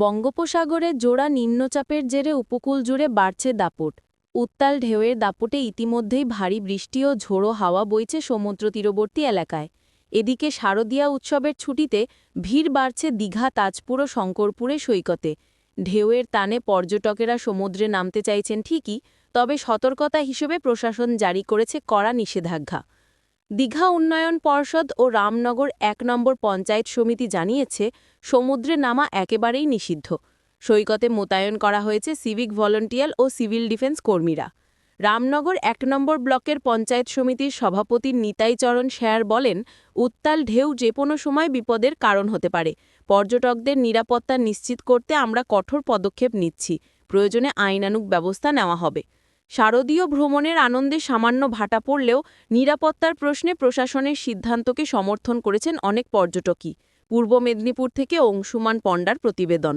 বঙ্গোপসাগরে জোড়া নিম্নচাপের জেরে উপকূল জুড়ে বাড়ছে দাপট। উত্তাল ঢেউয়ের দাপটে ইতিমধ্যেই ভারী বৃষ্টি ও ঝোড়ো হাওয়া বইছে সমুদ্র তীরবর্তী এলাকায়। এদিকে শারদীয়া উৎসবের ছুটিতে ভিড় বাড়ছে দীঘা, তাজপুর ও শঙ্করপুরে সৈকতে। ঢেউয়ের টানে পর্যটকেরা সমুদ্রে নামতে চাইছেন ঠিকই, তবে সতর্কতা হিসেবে প্রশাসন জারি করেছে কড়া নিষেধাজ্ঞা। দীঘা উন্নয়ন পর্ষদ ও রামনগর এক নম্বর পঞ্চায়েত সমিতি জানিয়েছে, সমুদ্রে নামা একেবারেই নিষিদ্ধ। সৈকতে মোতায়েন করা হয়েছে সিভিক ভলেন্টিয়ার ও সিভিল ডিফেন্স কর্মীরা। রামনগর এক নম্বর ব্লকের পঞ্চায়েত সমিতির সভাপতি নিতাইচরণ শেয়ার বলেন, উত্তাল ঢেউ যে কোনো সময় বিপদের কারণ হতে পারে। পর্যটকদের নিরাপত্তা নিশ্চিত করতে আমরা কঠোর পদক্ষেপ নিচ্ছি। প্রয়োজনে আইনানুগ ব্যবস্থা নেওয়া হবে। শারদীয় ভ্রমণের আনন্দে সামান্য ভাটা পড়লেও নিরাপত্তার প্রশ্নে প্রশাসনের সিদ্ধান্তকে সমর্থন করেছেন অনেক পর্যটকই। পূর্ব মেদিনীপুর থেকে অংশুমান পণ্ডার প্রতিবেদন।